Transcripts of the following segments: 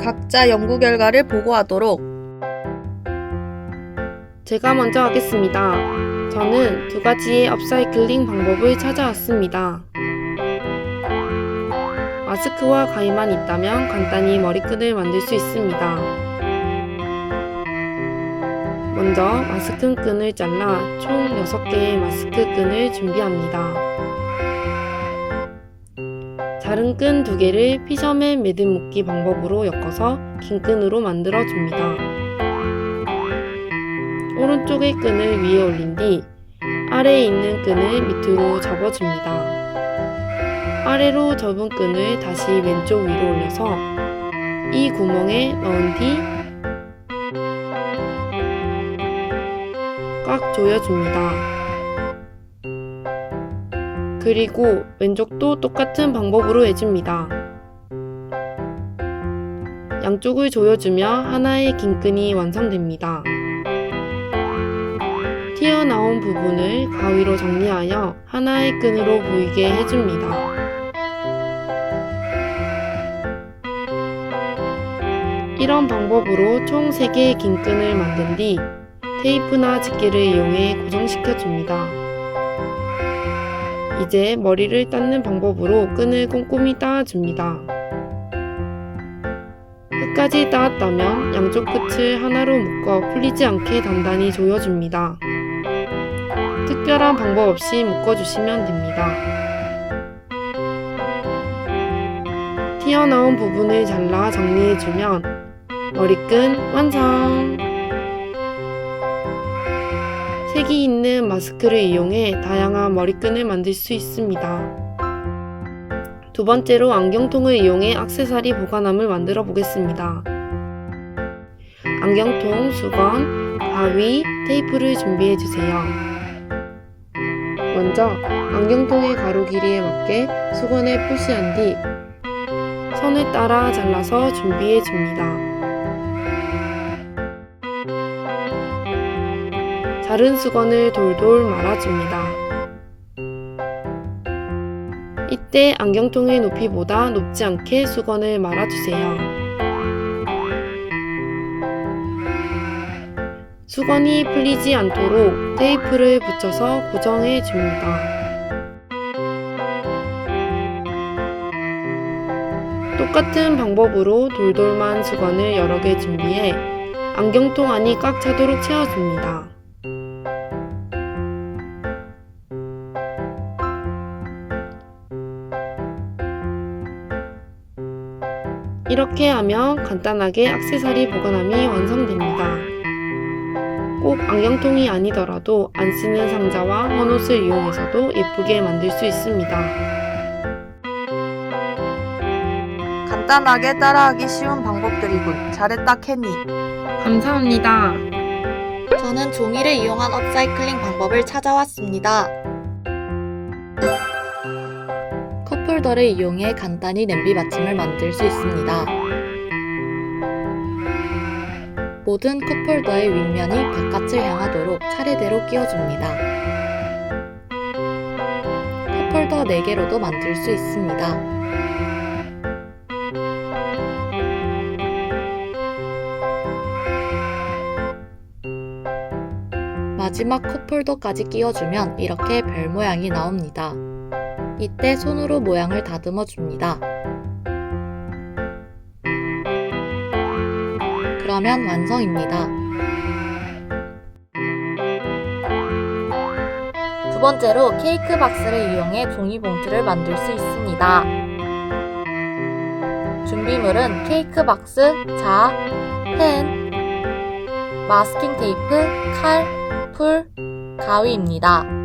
각자 연구 결과를 보고하도록. 제가 먼저 하겠습니다. 저는 두 가지의 업사이클링 방법을 찾아왔습니다. 마스크와 가위만 있다면 간단히 머리끈을 만들 수 있습니다. 먼저 마스크 끈을 잘라 총 6개의 마스크 끈을 준비합니다. 자른 끈 2개를 피셔맨 매듭 묶기 방법으로 엮어서 긴 끈으로 만들어 줍니다. 오른쪽의 끈을 위에 올린 뒤 아래에 있는 끈을 밑으로 접어줍니다. 아래로 접은 끈을 다시 왼쪽 위로 올려서 이 구멍에 넣은 뒤 꽉 조여줍니다. 그리고 왼쪽도 똑같은 방법으로 해줍니다. 양쪽을 조여주며 하나의 긴 끈이 완성됩니다. 튀어나온 부분을 가위로 정리하여 하나의 끈으로 보이게 해줍니다. 이런 방법으로 총 3개의 긴 끈을 만든 뒤 테이프나 집게를 이용해 고정시켜 줍니다. 이제 머리를 닦는 방법으로 끈을 꼼꼼히 따줍니다. 끝까지 따았다면 양쪽 끝을 하나로 묶어 풀리지 않게 단단히 조여줍니다. 특별한 방법 없이 묶어주시면 됩니다. 튀어나온 부분을 잘라 정리해주면 머리끈 완성! 색이 있는 마스크를 이용해 다양한 머리끈을 만들 수 있습니다. 두 번째로 안경통을 이용해 악세사리 보관함을 만들어 보겠습니다. 안경통, 수건, 가위, 테이프를 준비해 주세요. 먼저 안경통의 가로 길이에 맞게 수건을 표시한 뒤 선을 따라 잘라서 준비해 줍니다. 자른 수건을 돌돌 말아줍니다. 이때 안경통의 높이보다 높지 않게 수건을 말아주세요. 수건이 풀리지 않도록 테이프를 붙여서 고정해 줍니다. 똑같은 방법으로 돌돌만 수건을 여러 개 준비해 안경통 안이 꽉 차도록 채워줍니다. 이렇게 하면 간단하게 악세사리 보관함이 완성됩니다. 꼭 안경통이 아니더라도 안 쓰는 상자와 헌옷을 이용해서도 예쁘게 만들 수 있습니다. 간단하게 따라하기 쉬운 방법들이군. 잘했다, 캐니. 감사합니다. 저는 종이를 이용한 업사이클링 방법을 찾아왔습니다. 컵홀더를 이용해 간단히 냄비 받침을 만들 수 있습니다. 모든 컵홀더의 윗면이 바깥을 향하도록 차례대로 끼워줍니다. 컵홀더 4개로도 만들 수 있습니다. 마지막 컵홀더까지 끼워주면 이렇게 별 모양이 나옵니다. 이때 손으로 모양을 다듬어 줍니다. 그러면 완성입니다. 두 번째로 케이크 박스를 이용해 종이봉투를 만들 수 있습니다. 준비물은 케이크 박스, 자, 펜, 마스킹 테이프, 칼, 풀, 가위입니다.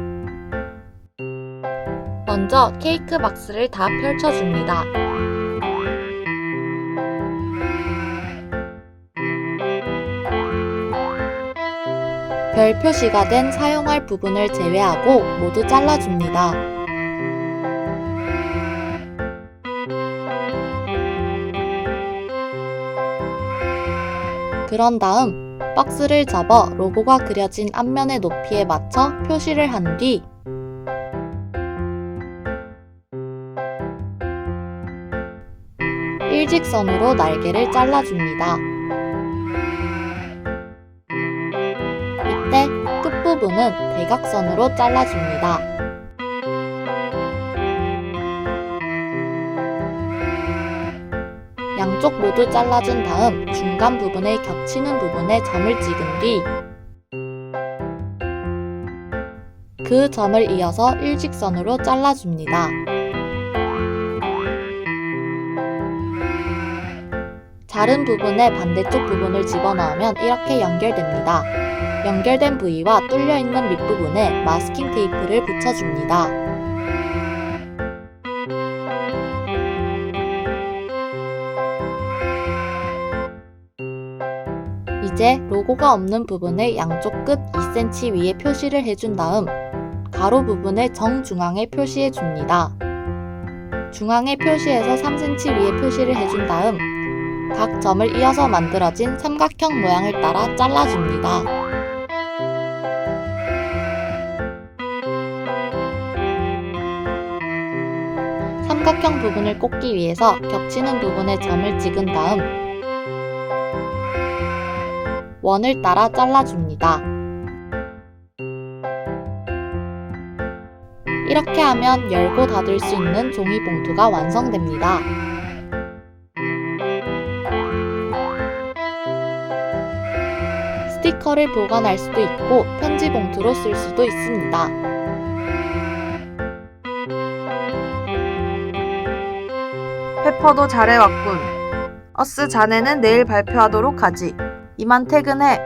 먼저 케이크 박스를 다 펼쳐줍니다. 별 표시가 된 사용할 부분을 제외하고 모두 잘라줍니다. 그런 다음 박스를 접어 로고가 그려진 앞면의 높이에 맞춰 표시를 한 뒤 일직선으로 날개를 잘라줍니다. 이때 끝부분은 대각선으로 잘라줍니다. 양쪽 모두 잘라준 다음 중간 부분에 겹치는 부분에 점을 찍은 뒤 그 점을 이어서 일직선으로 잘라줍니다. 자른 부분에 반대쪽 부분을 집어넣으면 이렇게 연결됩니다. 연결된 부위와 뚫려 있는 밑부분에 마스킹 테이프를 붙여줍니다. 이제 로고가 없는 부분을 양쪽 끝 2cm 위에 표시를 해준 다음 가로 부분을 정중앙에 표시해 줍니다. 중앙에 표시해서 3cm 위에 표시를 해준 다음 각 점을 이어서 만들어진 삼각형 모양을 따라 잘라줍니다. 삼각형 부분을 꽂기 위해서 겹치는 부분에 점을 찍은 다음 원을 따라 잘라줍니다. 이렇게 하면 열고 닫을 수 있는 종이 봉투가 완성됩니다. 스티커를 보관할 수도 있고 편지 봉투로 쓸 수도 있습니다. 페퍼도 잘해왔군. 어스 자네는 내일 발표하도록 하지. 이만 퇴근해.